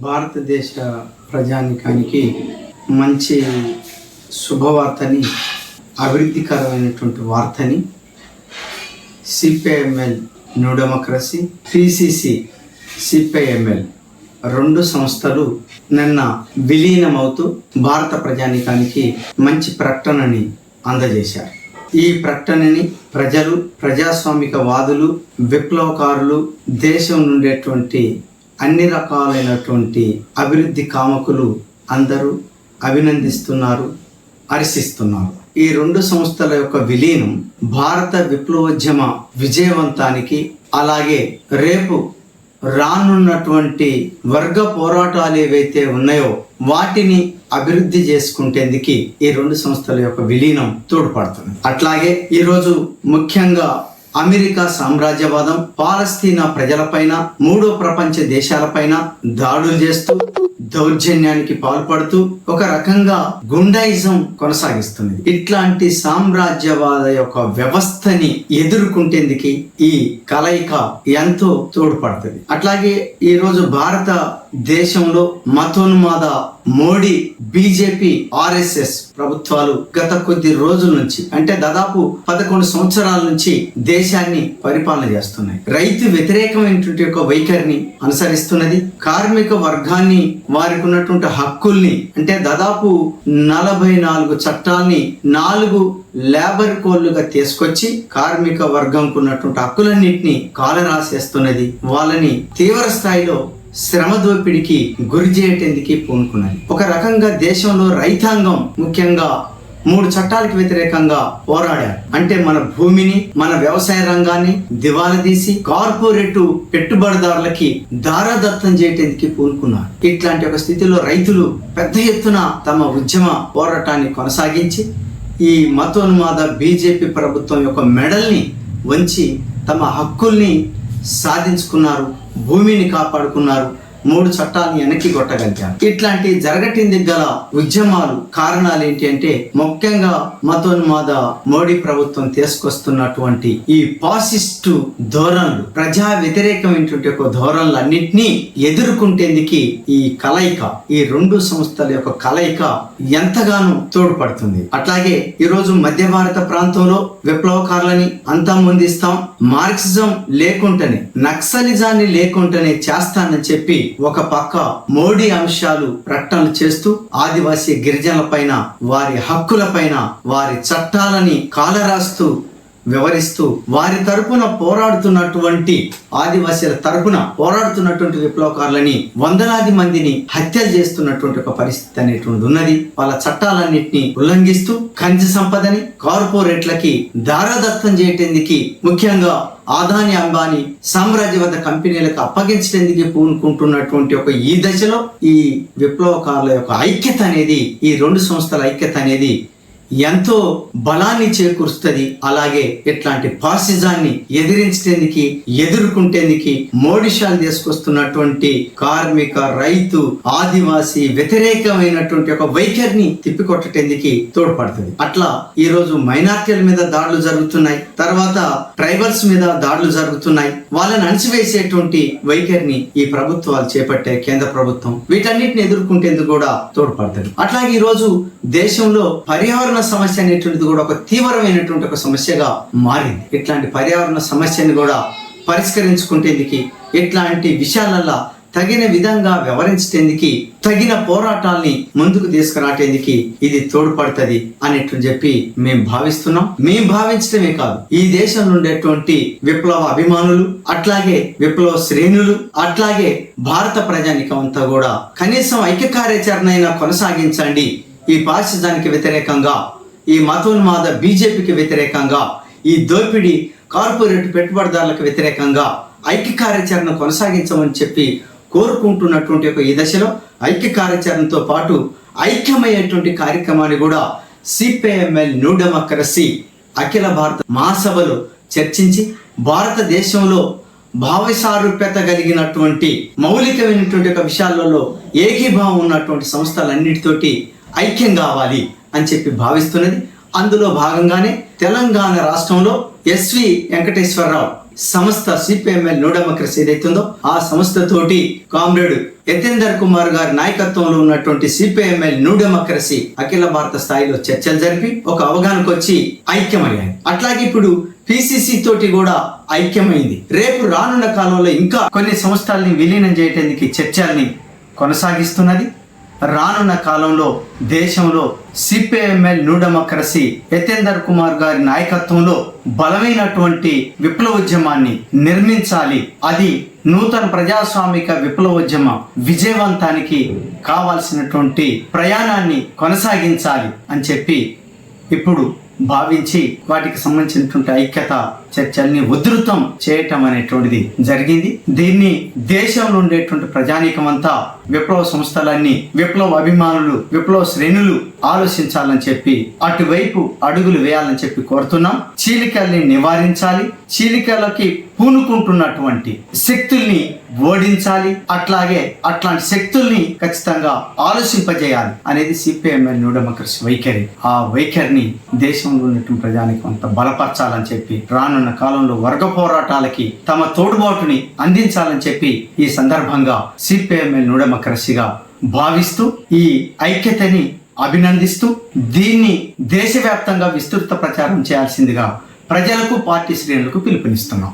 భారతదేశ ప్రజానికానికి మంచి శుభవార్తని అభివృద్ధికరమైనటువంటి వార్తని CPIML new democracy PCC CPIML రెండు సంస్థలు నిన్న విలీనమవుతూ భారత ప్రజానికానికి మంచి ప్రకటనని అందజేశారు. ఈ ప్రకటనని ప్రజలు ప్రజాస్వామిక వాదులు విప్లవకారులు దేశం నుండేటువంటి అన్ని రకాలైనటువంటి అభివృద్ధి కామకులు అందరూ అభినందిస్తున్నారు హర్షిస్తున్నారు. ఈ రెండు సంస్థల యొక్క విలీనం భారత విప్లవోద్యమ విజయవంతానికి అలాగే రేపు రానున్నటువంటి వర్గ పోరాటాలు ఏవైతే ఉన్నాయో వాటిని అభివృద్ధి చేసుకుంటేందుకు ఈ రెండు సంస్థల యొక్క విలీనం తోడ్పడుతుంది. అట్లాగే ఈరోజు ముఖ్యంగా అమెరికా సామ్రాజ్యవాదం పాలస్తీనా ప్రజలపైన మూడో ప్రపంచ దేశాలపైన దాడులు చేస్తూ దౌర్జన్యానికి పాల్పడుతూ ఒక రకంగా గుండాయిజం కొనసాగిస్తుంది ఇట్లాంటి సామ్రాజ్యవాద యొక్క వ్యవస్థని ఎదుర్కొంటేందుకు ఈ కలయిక ఎంతో తోడ్పడుతుంది. అట్లాగే ఈరోజు భారత దేశంలో మతోన్మాద మోడీ బీజేపీ ఆర్ఎస్ఎస్ ప్రభుత్వాలు గత కొద్ది రోజుల నుంచి అంటే దాదాపు పదకొండు సంవత్సరాల నుంచి దేశాన్ని పరిపాలన చేస్తున్నాయి. రైతు వ్యతిరేకమైనటువంటి యొక్క వైఖరిని అనుసరిస్తున్నది కార్మిక వర్గాన్ని వారికి ఉన్నటువంటి హక్కుల్ని అంటే దాదాపు నలభై నాలుగు చట్టాల్ని నాలుగు లేబర్ కోళ్ళుగా తీసుకొచ్చి కార్మిక వర్గంకు ఉన్నటువంటి హక్కులన్నింటినీ కాలరాసేస్తున్నది. వాళ్ళని తీవ్ర స్థాయిలో శ్రమ దోపిడికి గురి చేయటానికి పూనుకున్నాయి ఒక రకంగా దేశంలో రైతాంగం ముఖ్యంగా మూడు చట్టాలకు వ్యతిరేకంగా పోరాడారు. అంటే మన భూమిని మన వ్యవసాయ రంగాన్ని దివాలా తీసి కార్పొరేట్ పెట్టుబడిదారులకి దారాదత్తం చేయటానికి పూనుకున్నారు. ఇట్లాంటి ఒక స్థితిలో రైతులు పెద్ద ఎత్తున తమ ఉద్యమ పోరాటాన్ని కొనసాగించి ఈ మతోన్మాద బీజేపీ ప్రభుత్వం యొక్క మెడల్ని వంచి తమ హక్కుల్ని సాధించుకున్నారు భూమిని కాపాడుకున్నారు. మూడు చట్టాలను వెనక్కి కొట్టగలిగారు. ఇట్లాంటి జరగటింది గల ఉద్యమాలు కారణాలు ఏంటి అంటే ముఖ్యంగా మతోన్మాద మోడీ ప్రభుత్వం తీసుకొస్తున్నటువంటి ఈ పాసిస్టు ధోరణులు ప్రజా వ్యతిరేకమైనటువంటి ఒక ధోరణులు అన్నింటినీ ఎదుర్కొంటేందుకు ఈ కలయిక ఈ రెండు సంస్థల యొక్క కలయిక ఎంతగానో తోడ్పడుతుంది. అట్లాగే ఈరోజు మధ్య భారత ప్రాంతంలో విప్లవకారులని అంతమొందిస్తాం మార్క్సిజం లేకుంటేనే నక్సలిజాన్ని లేకుంటేనే చేస్తానని చెప్పి ఒక పక్క మోడీ అంశాలు ప్రకటనలు చేస్తూ ఆదివాసీ గిరిజనుల పైన వారి హక్కుల పైన వారి చట్టాలని కాలరాస్తూ వివరిస్తూ వారి తరపున పోరాడుతున్నటువంటి ఆదివాసీల తరపున పోరాడుతున్నటువంటి విప్లవకారులని వందలాది మందిని హత్యలు చేస్తున్నటువంటి ఒక పరిస్థితి అనేటువంటి ఉన్నది. వాళ్ళ చట్టాలన్నింటినీ ఉల్లంఘిస్తూ ఖనిజ సంపదని కార్పొరేట్లకి దారాదత్తం చేయటానికి ముఖ్యంగా ఆదాని అంబానీ సామ్రాజ్యవాద కంపెనీలకు అప్పగించడానికి పూనుకుంటున్నటువంటి ఒక ఈ దశలో ఈ విప్లవకారుల యొక్క ఐక్యత అనేది ఈ రెండు సంస్థల ఐక్యత అనేది ఎంతో బలాన్ని చేకూరుస్తుంది. అలాగే ఇట్లాంటి ఫాసిజాన్ని ఎదిరించేందుకు ఎదుర్కొంటేందుకు మోడిషాలు తీసుకొస్తున్నటువంటి కార్మిక రైతు ఆదివాసి వ్యతిరేకమైనటువంటి ఒక వైఖరిని తిప్పికొట్టేందుకు తోడ్పడుతుంది. అట్లా ఈ రోజు మైనార్టీల మీద దాడులు జరుగుతున్నాయి. తర్వాత ట్రైబల్స్ మీద దాడులు జరుగుతున్నాయి. వాళ్ళని అణిచివేసేటువంటి వైఖరిని ఈ ప్రభుత్వాలు చేపట్టే కేంద్ర ప్రభుత్వం వీటన్నిటిని ఎదుర్కొంటేందుకు కూడా తోడ్పడుతుంది. అట్లాగే ఈ రోజు దేశంలో పర్యావరణ సమస్య అనేటువంటిది కూడా ఒక తీవ్రమైనటువంటి ఒక సమస్యగా మారింది. ఇట్లాంటి పర్యావరణ సమస్యని కూడా పరిష్కరించుకునేందుకు ఇట్లాంటి విషయాలల్లో తగిన విధంగా వ్యవహరించేందుకు తగిన పోరాటాల్ని ముందుకు తీసుకురాటేందుకు ఇది తోడ్పడుతుంది అనేట్టు చెప్పి మేము భావిస్తున్నాం. మేము భావించడమే కాదు ఈ దేశంలో ఉండేటువంటి విప్లవ అభిమానులు అట్లాగే విప్లవ శ్రేణులు అట్లాగే భారత ప్రజానికం అంతా కూడా కనీసం ఐక్య కార్యాచరణ అయినా కొనసాగించండి ఈ పాశ్చిదానికి వ్యతిరేకంగా ఈ మతోన్మాద బీజేపీకి వ్యతిరేకంగా ఈ దోపిడీ కార్పొరేట్ పెట్టుబడిదారులకు వ్యతిరేకంగా ఐక్య కార్యాచరణ కొనసాగించమని చెప్పి కోరుకుంటున్నటువంటి ఒక ఈ దశలో ఐక్య కార్యాచరణతో పాటు ఐక్యమయ్యేటువంటి కార్యక్రమాన్ని కూడా సిపిఎంఎల్ న్యూ డెమోక్రసీ అఖిల భారత మహాసభలో చర్చించి భారతదేశంలో భావసారూప్యత కలిగినటువంటి మౌలికమైనటువంటి ఒక విషయాలలో ఏకీభావం ఉన్నటువంటి సంస్థలన్నిటితోటి ఐక్యం కావాలి అని చెప్పి భావిస్తున్నది. అందులో భాగంగానే తెలంగాణ రాష్ట్రంలో ఎస్వి వెంకటేశ్వరరావు సంస్థ సిపిఎంఎల్ న్యూ డెమోక్రసీ ఏదైతుందో ఆ సంస్థ తోటి కామ్రేడ్ యతేందర్ కుమార్ గారి నాయకత్వంలో ఉన్నటువంటి సిపిఎంఎల్ న్యూ డెమోక్రసీ అఖిల భారత స్థాయిలో చర్చలు జరిపి ఒక అవగాహనకు వచ్చి ఐక్యమయ్యాయి. అట్లాగే ఇప్పుడు పిసిసి తోటి కూడా ఐక్యమైంది. రేపు రానున్న కాలంలో ఇంకా కొన్ని సంస్థల్ని విలీనం చేయడానికి చర్చల్ని కొనసాగిస్తున్నది. రానున్న కాలంలో దేశంలో CPML new democracy Yatender Kumar గారి నాయకత్వంలో బలమైనటువంటి విప్లవోద్యమాన్ని నిర్మించాలి. అది నూతన ప్రజాస్వామిక విప్లవోద్యమ విజయవంతానికి కావాల్సినటువంటి ప్రయాణాన్ని కొనసాగించాలి అని చెప్పి ఇప్పుడు భావించి వాటికి సంబంధించినటువంటి ఐక్యత చర్చల్ని ఉధృతం చేయటం అనేటువంటిది జరిగింది. దీన్ని దేశంలో ఉండేటువంటి ప్రజానీకమంతా విప్లవ సంస్థలన్నీ విప్లవ అభిమానులు విప్లవ శ్రేణులు ఆలోచించాలని చెప్పి అటువైపు అడుగులు వేయాలని చెప్పి కోరుతున్నాం. చీలికల్ని నివారించాలి. చీలికలకి పూనుకుంటున్నటువంటి శక్తుల్ని ఓడించాలి. అట్లాగే అట్లాంటి శక్తుల్ని ఖచ్చితంగా ఆలోచింపజేయాలి అనేది సిపిఎంఎల్ న్యూ డెమోక్రసీ వైఖరి. ఆ వైఖరిని దేశంలో ఉన్నటువంటి ప్రజానికి కొంత బలపరచాలని చెప్పి రానున్న కాలంలో వర్గ పోరాటాలకి తమ తోడుబాటుని అందించాలని చెప్పి ఈ సందర్భంగా సిపిఎంఎల్ న్యూ డెమోక్రసీగా భావిస్తూ ఈ ఐక్యతని అభినందిస్తూ దీన్ని దేశవ్యాప్తంగా విస్తృత ప్రచారం చేయాల్సిందిగా ప్రజలకు పార్టీ శ్రేణులకు పిలుపునిస్తున్నాం.